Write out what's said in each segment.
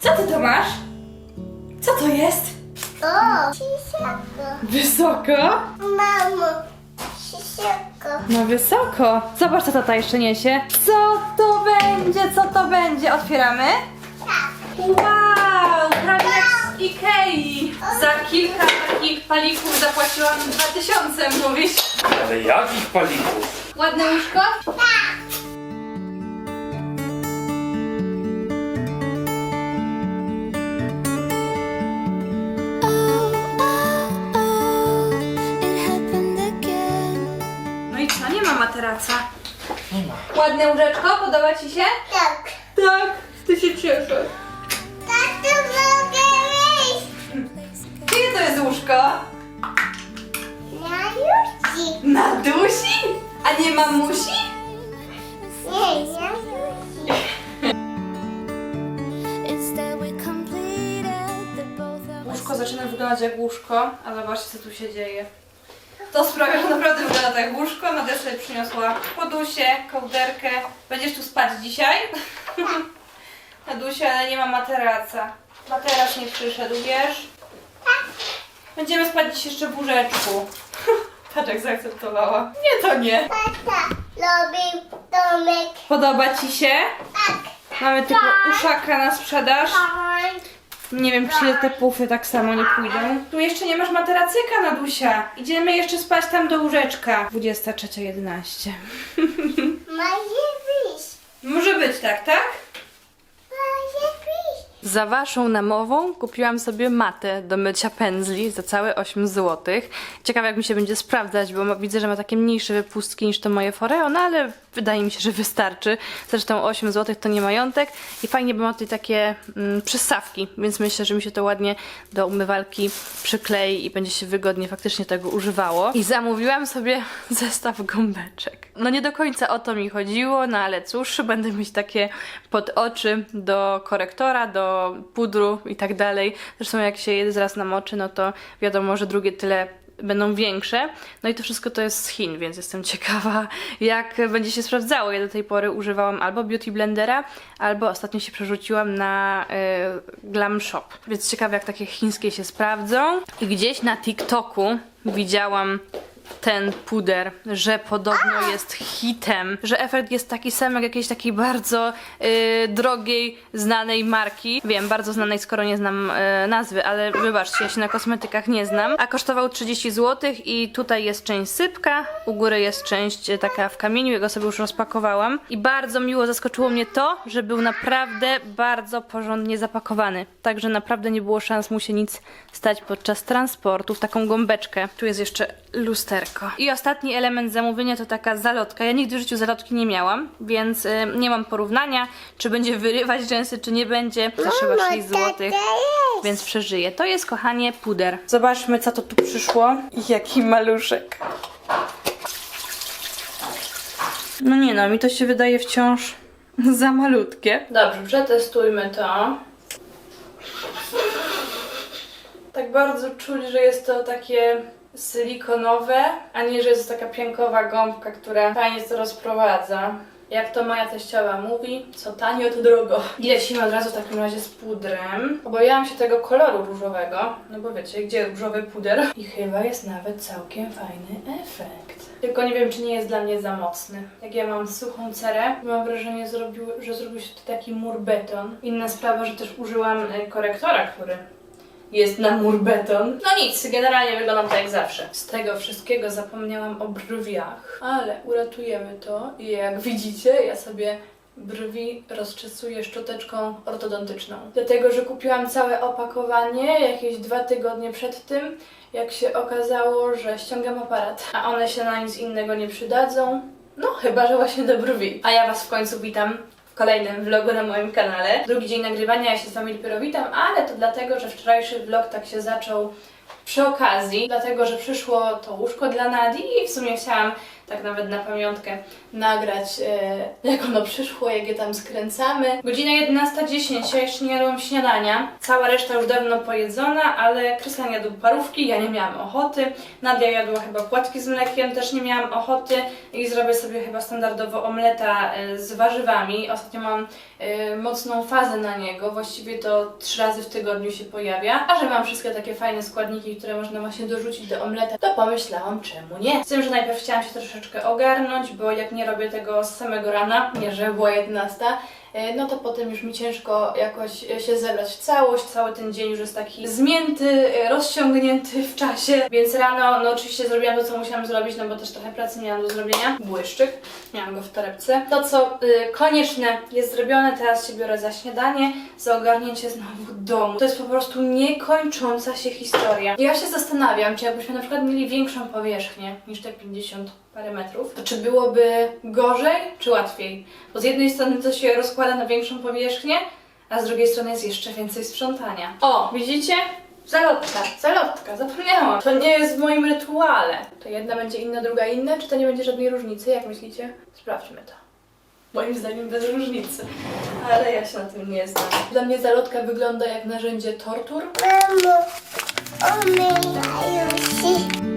Co ty to masz? Co to jest? O, sisiako. Wysoko? Mamo, sisiako. No wysoko. Zobacz, co tata jeszcze niesie. Co to będzie? Co to będzie? Otwieramy? Wow! Prawie jak z Ikei. Za kilka takich palików zapłaciłam 2000, mówisz? Ale jakich palików? Ładne łóżko? No Materaca. Nie ma. Ładne łóżeczko? Podoba ci się? Tak. Tak. Ty się cieszę. Tato, mogę wyjść. Czyje to jest łóżko? Na Jusi. Na dusi? A nie mamusi? Nie, na us. Łóżko zaczyna wyglądać jak łóżko, a zobaczcie co tu się dzieje. To sprawia, że naprawdę wygląda tak jak łóżko. Nadia sobie przyniosła podusie, kołderkę. Będziesz tu spać dzisiaj? Nadusia, ale nie ma materaca. Materac nie przyszedł, wiesz? Będziemy spać dziś jeszcze w łóżeczku. Jak zaakceptowała. Nie, to nie. Tata, robił domek. Podoba Ci się? Tak. Mamy tylko uszaka na sprzedaż. Pan. Nie wiem, czy te pufy tak samo nie pójdą. Tu jeszcze nie masz materacyka, Nadusia. Idziemy jeszcze spać tam do łóżeczka. 23.11. Może wyjść. Może być tak, tak? Za waszą namową kupiłam sobie matę do mycia pędzli za całe 8 zł. Ciekawe jak mi się będzie sprawdzać, bo widzę, że ma takie mniejsze wypustki niż to moje Foreo, no ale wydaje mi się, że wystarczy. Zresztą 8 zł to nie majątek i fajnie, bo ma tutaj takie mm, przystawki, więc myślę, że mi się to ładnie do umywalki przyklei i będzie się wygodnie faktycznie tego używało. I zamówiłam sobie zestaw gąbeczek. No nie do końca o to mi chodziło, no ale cóż, będę mieć takie pod oczy do korektora, do pudru i tak dalej. Zresztą jak się jeden raz namoczy, no to wiadomo, że drugie tyle będą większe. No i to wszystko to jest z Chin, więc jestem ciekawa, jak będzie się sprawdzało. Ja do tej pory używałam albo Beauty Blendera, albo ostatnio się przerzuciłam na y, Glam Shop. Więc ciekawe, jak takie chińskie się sprawdzą. I gdzieś na TikToku widziałam ten puder, że podobno jest hitem, że efekt jest taki sam jak jakiejś takiej bardzo y, drogiej, znanej marki. Wiem, bardzo znanej, skoro nie znam y, nazwy, ale wybaczcie, ja się na kosmetykach nie znam. A kosztował 30 zł i tutaj jest część sypka, u góry jest część y, taka w kamieniu, jego sobie już rozpakowałam. I bardzo miło zaskoczyło mnie to, że był naprawdę bardzo porządnie zapakowany. Także naprawdę nie było szans mu się nic stać podczas transportu w taką gąbeczkę. Tu jest jeszcze lusterko. I ostatni element zamówienia to taka zalotka. Ja nigdy w życiu zalotki nie miałam, więc y, nie mam porównania, czy będzie wyrywać rzęsy, czy nie będzie. Za chyba 6 zł, więc przeżyję. To jest, kochanie, puder. Zobaczmy, co to tu przyszło. Jaki maluszek. No nie no, mi to się wydaje wciąż za malutkie. Dobrze, przetestujmy to. Tak bardzo czuć, że jest to takie silikonowe, a nie, że jest to taka piankowa gąbka, która fajnie to rozprowadza. Jak to moja teściowa mówi, co tanio, to drogo. I lecimy od razu w takim razie z pudrem. Obawiałam się tego koloru różowego, no bo wiecie, gdzie różowy puder. I chyba jest nawet całkiem fajny efekt. Tylko nie wiem, czy nie jest dla mnie za mocny. Jak ja mam suchą cerę, mam wrażenie, zrobił, że zrobił się tu taki mur beton. Inna sprawa, że też użyłam y, korektora, który jest na mur beton. No nic, generalnie wyglądam tak jak zawsze. Z tego wszystkiego zapomniałam o brwiach, ale uratujemy to i jak widzicie, ja sobie brwi rozczesuję szczoteczką ortodontyczną. Dlatego, że kupiłam całe opakowanie jakieś dwa tygodnie przed tym, jak się okazało, że ściągam aparat, a one się na nic innego nie przydadzą. No, chyba, że właśnie do brwi. A ja Was w końcu witam kolejnym vlogu na moim kanale. Drugi dzień nagrywania, ja się z Wami dopiero witam, ale to dlatego, że wczorajszy vlog tak się zaczął przy okazji, dlatego że przyszło to łóżko dla Nadi i w sumie chciałam tak nawet na pamiątkę nagrać, e, jak ono przyszło, jak je tam skręcamy. Godzina 11.10, ja jeszcze nie jadłam śniadania. Cała reszta już dawno pojedzona, ale Krystian jadł parówki, ja nie miałam ochoty. Nadia jadła chyba płatki z mlekiem, też nie miałam ochoty i zrobię sobie chyba standardowo omleta e, z warzywami. Ostatnio mam e, mocną fazę na niego, właściwie to trzy razy w tygodniu się pojawia. A że mam wszystkie takie fajne składniki, które można właśnie dorzucić do omleta, to pomyślałam, czemu nie. Z tym, że najpierw chciałam się troszeczkę ogarnąć, bo jak nie robię tego z samego rana, nie że była 11, e, no to potem już mi ciężko jakoś e, się zebrać w całość. Cały ten dzień już jest taki zmięty, e, rozciągnięty w czasie, więc rano, no oczywiście zrobiłam to, co musiałam zrobić, no bo też trochę pracy miałam do zrobienia. Błyszczyk, miałam go w torebce. To, co y, konieczne jest zrobione, teraz się biorę za śniadanie, za ogarnięcie znowu domu. To jest po prostu niekończąca się historia. Ja się zastanawiam, czy jakbyśmy na przykład mieli większą powierzchnię niż te 50 parę metrów, to czy byłoby gorzej, czy łatwiej? Bo z jednej strony to się rozkłada na większą powierzchnię, a z drugiej strony jest jeszcze więcej sprzątania. O, widzicie? Zalotka, zalotka, zapomniałam. To nie jest w moim rytuale. To jedna będzie inna, druga inna, czy to nie będzie żadnej różnicy? Jak myślicie? Sprawdźmy to. Moim zdaniem bez różnicy. Ale ja się na tym nie znam. Dla mnie zalotka wygląda jak narzędzie tortur. Mamo, o my Lucy. Thought he'd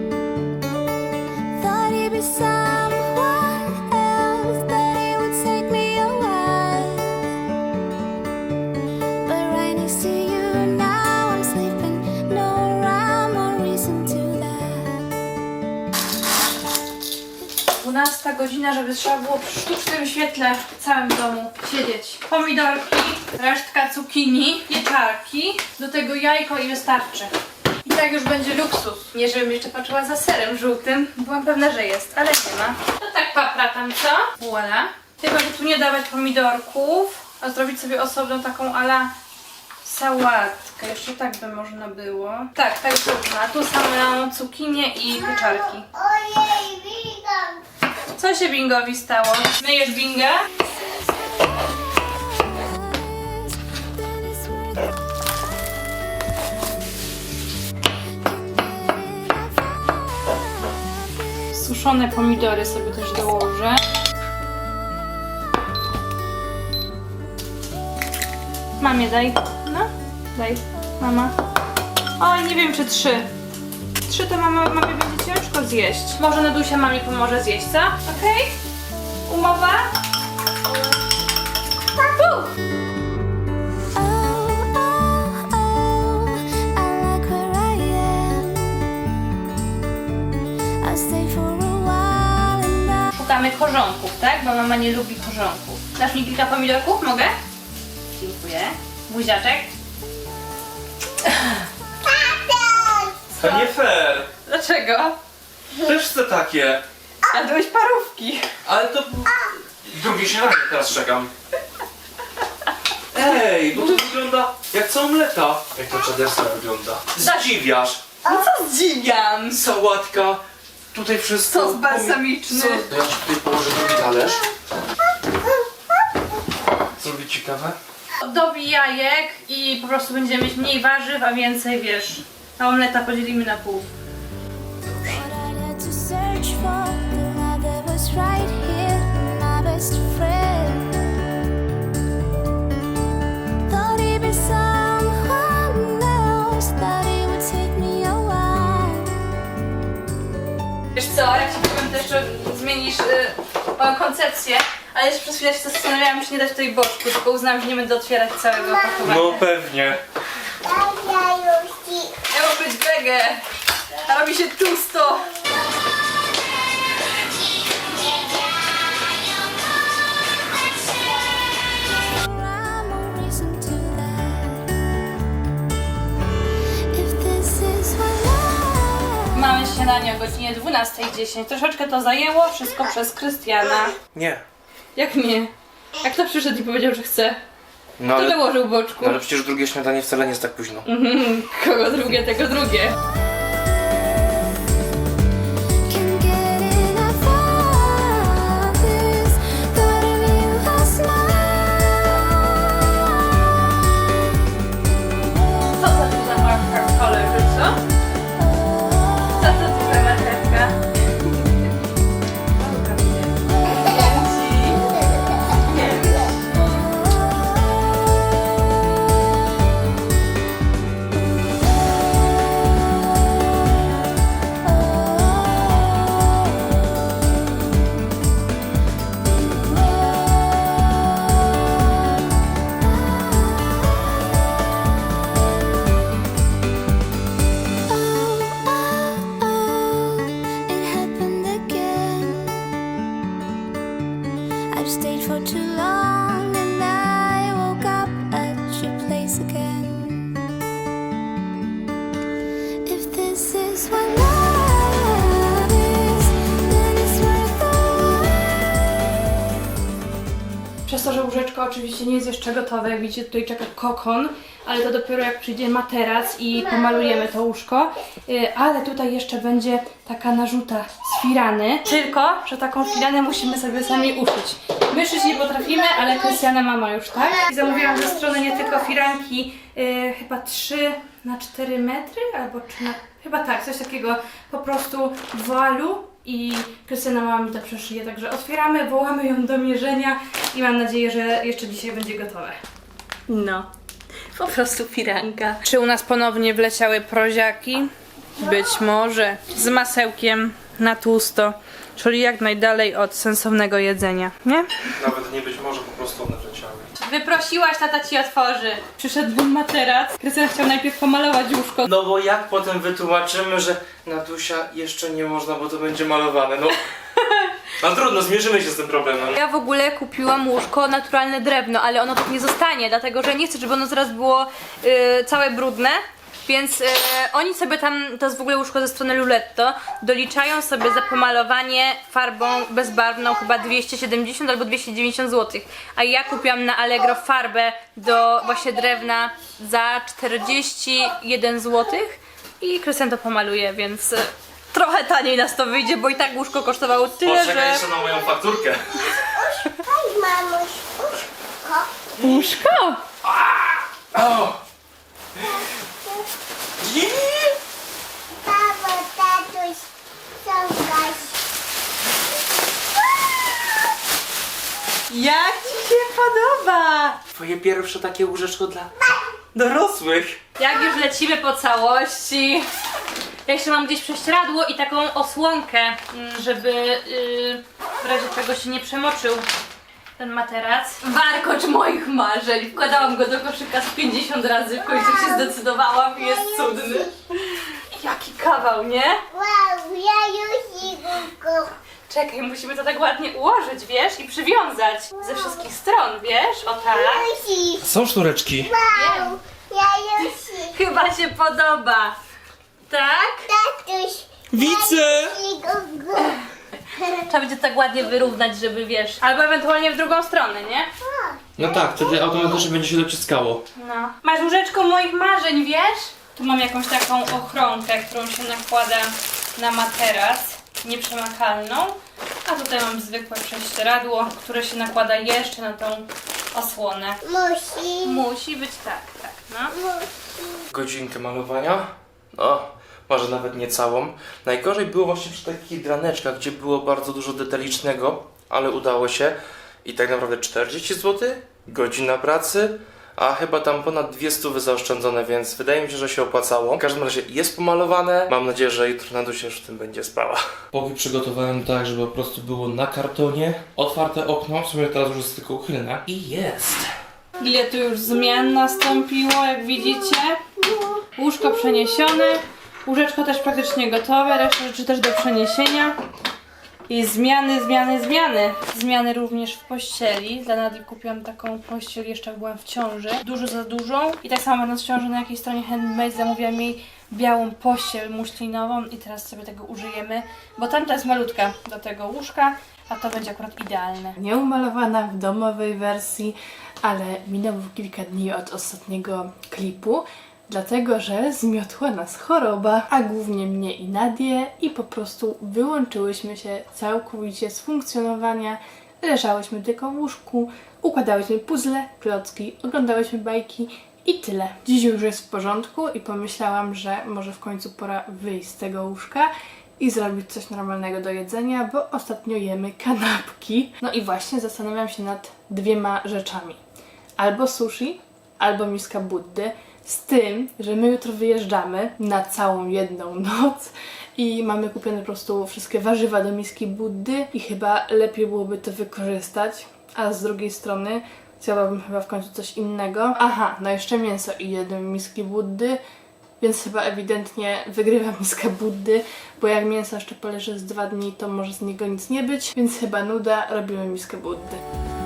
be someone else, it would take me right next to you now I'm sleeping. No rhyme or reason to that. 12 godzina, żeby trzeba było przy sztucznym świetle w całym domu siedzieć. Pomidorki, resztka cukinii, pieczarki, do tego jajko i wystarczy. I tak już będzie luksus. Nie żebym jeszcze patrzyła za serem żółtym. Byłam pewna, że jest, ale nie ma. To tak papratam, co? Voila. Tylko, że tu nie dawać pomidorków, a zrobić sobie osobną taką ala sałatkę. Jeszcze tak by można było. Tak, tak można. Tu same cukinie i pieczarki. Ojej, witam. Co się Bingowi stało? Myjesz Binga? Suszone pomidory sobie też dołożę. Mamie daj. No, daj. Mama. Oj, nie wiem czy trzy. Trzy to mama, mamie będzie ciężko zjeść. Może Nadusia mami pomoże zjeść, co? Okej? Umowa? Szukamy korzonków, tak? Bo mama nie lubi korzonków. Dasz mi kilka pomidorków? Mogę? Dziękuję. Buziaczek? To nie fair. Dlaczego? Też chcę takie. Jadłeś parówki. Ale to... Drugie śniadanie teraz czekam. Ej, bo to wygląda jak co omleta. Jak to czaderska wygląda. Zdziwiasz. No co zdziwiam? Sałatka. Tutaj wszystko. Sos balsamiczny. Co? To ja ci tutaj położę drugi talerz. Zrobić ci kawę? Dobij jajek i po prostu będziemy mieć mniej warzyw, a więcej wiesz. A omleta podzielimy na pół. Zmienisz y, moją koncepcję, ale jeszcze przez chwilę się zastanawiałam, czy nie dać tutaj boczku, tylko uznałam, że nie będę otwierać całego opakowania. No pewnie. Miało być wege, a robi się tłusto. Śniadanie o godzinie 12.10. Troszeczkę to zajęło, wszystko przez Krystiana. Nie. Jak nie? Jak to przyszedł i powiedział, że chce? No To ale, dołożył boczku. ale przecież drugie śniadanie wcale nie jest tak późno. Kogo drugie, tego drugie. Nie jest jeszcze gotowe, jak widzicie tutaj czeka kokon, ale to dopiero jak przyjdzie materac i pomalujemy to łóżko. Y, Ale tutaj jeszcze będzie taka narzuta z firany. Tylko, że taką firanę musimy sobie sami uszyć. My szyć nie potrafimy, ale Krystiana mama już tak. I zamówiłam ze strony nie tylko firanki, y, chyba 3 na 4 metry, albo 3 na... Chyba tak, coś takiego po prostu woalu i Krystyna mama mi to przeszyje, także otwieramy, wołamy ją do mierzenia i mam nadzieję, że jeszcze dzisiaj będzie gotowe. No, po prostu firanka. Czy u nas ponownie wleciały proziaki? Być może. Z masełkiem na tłusto, czyli jak najdalej od sensownego jedzenia, nie? Nawet nie być może, po prostu one wleciały. Wyprosiłaś, tata ci otworzy. Przyszedł materac. Krystian chciał najpierw pomalować łóżko. No bo jak potem wytłumaczymy, że Natusia jeszcze nie można, bo to będzie malowane, no. No trudno, zmierzymy się z tym problemem. Ja w ogóle kupiłam łóżko naturalne drewno, ale ono tak nie zostanie, dlatego że nie chcę, żeby ono zaraz było y, całe brudne. Więc y, oni sobie tam, to jest w ogóle łóżko ze strony Luletto, doliczają sobie za pomalowanie farbą bezbarwną chyba 270 albo 290 zł. A ja kupiłam na Allegro farbę do właśnie drewna za 41 zł i Krystian to pomaluje, więc y, trochę taniej nas to wyjdzie, bo i tak łóżko kosztowało tyle, Poczekaj że... jeszcze na moją fakturkę. Mamuś, uszko. Łóżko? O! Mamo, tatuś, ciągaś. Jak ci się podoba? Twoje pierwsze takie łóżeczko dla dorosłych. Jak już lecimy po całości. Ja jeszcze mam gdzieś prześcieradło i taką osłonkę, mm, żeby yy, w razie czego się nie przemoczył ten materac. Warkocz moich marzeń. Wkładałam go do koszyka z 50 razy, w końcu się zdecydowałam i jest cudny. Jaki kawał, nie? Wow, ja już idę Czekaj, musimy to tak ładnie ułożyć, wiesz, i przywiązać ze wszystkich stron, wiesz? O tak. Są sznureczki. Wow, ja już Chyba się podoba. Tak? Tatuś, Widzę! idę Trzeba będzie tak ładnie wyrównać, żeby wiesz. Albo ewentualnie w drugą stronę, nie? No tak, wtedy automatycznie będzie się dociskało. No. Masz łóżeczko moich marzeń, wiesz? Tu mam jakąś taką ochronkę, którą się nakłada na materac, nieprzemakalną. A tutaj mam zwykłe prześcieradło, które się nakłada jeszcze na tą osłonę. Musi. Musi być tak, tak, no. Godzinkę malowania. No, może nawet nie całą. Najgorzej było właśnie przy takich draneczkach, gdzie było bardzo dużo detalicznego, ale udało się. I tak naprawdę 40 zł, godzina pracy, a chyba tam ponad 200 zaoszczędzone, więc wydaje mi się, że się opłacało. W każdym razie jest pomalowane. Mam nadzieję, że jutro Nadusia już w tym będzie spała. Poki przygotowałem tak, żeby po prostu było na kartonie. Otwarte okno, w sumie teraz już jest tylko uchylne. I jest. Ile tu już zmian nastąpiło, jak widzicie. Łóżko przeniesione. Łóżeczko też praktycznie gotowe, reszta rzeczy też do przeniesienia. I zmiany, zmiany, zmiany. Zmiany również w pościeli. Dla kupiłam taką pościel jeszcze jak byłam w ciąży. Dużo za dużą. I tak samo będąc w ciąży na jakiejś stronie handmade zamówiłam jej białą pościel muszlinową i teraz sobie tego użyjemy, bo tamta jest malutka do tego łóżka, a to będzie akurat idealne. Nieumalowana w domowej wersji, ale minęło kilka dni od ostatniego klipu, dlatego że zmiotła nas choroba, a głównie mnie i Nadię i po prostu wyłączyłyśmy się całkowicie z funkcjonowania. Leżałyśmy tylko w łóżku, układałyśmy puzzle, klocki, oglądałyśmy bajki i tyle. Dziś już jest w porządku i pomyślałam, że może w końcu pora wyjść z tego łóżka i zrobić coś normalnego do jedzenia, bo ostatnio jemy kanapki. No i właśnie zastanawiam się nad dwiema rzeczami. Albo sushi, albo miska buddy. Z tym, że my jutro wyjeżdżamy na całą jedną noc i mamy kupione po prostu wszystkie warzywa do miski buddy i chyba lepiej byłoby to wykorzystać. A z drugiej strony chciałabym chyba w końcu coś innego. Aha, no jeszcze mięso i jedną miski buddy, więc chyba ewidentnie wygrywa miska Buddy, bo jak mięso jeszcze poleży z dwa dni, to może z niego nic nie być, więc chyba nuda, robimy miskę Buddy.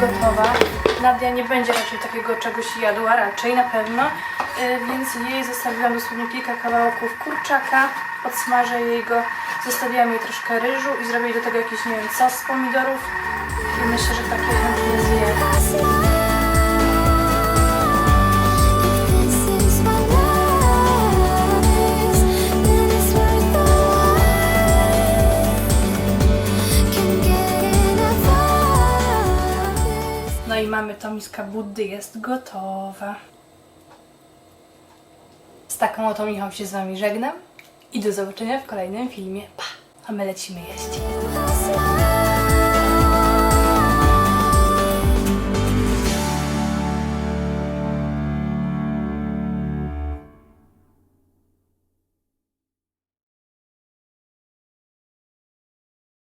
Gotowa. Nadia nie będzie raczej takiego czegoś jadła, raczej na pewno, y, więc jej zostawiłam dosłownie kilka kawałków kurczaka, podsmażę jej go, zostawiłam jej troszkę ryżu i zrobię do tego jakiś, nie wiem, sos z pomidorów i myślę, że takie chętnie zje. Mamy to miska Buddy, jest gotowa. Z taką oto Michał się z Wami żegnam i do zobaczenia w kolejnym filmie. Pa! A my lecimy jeść.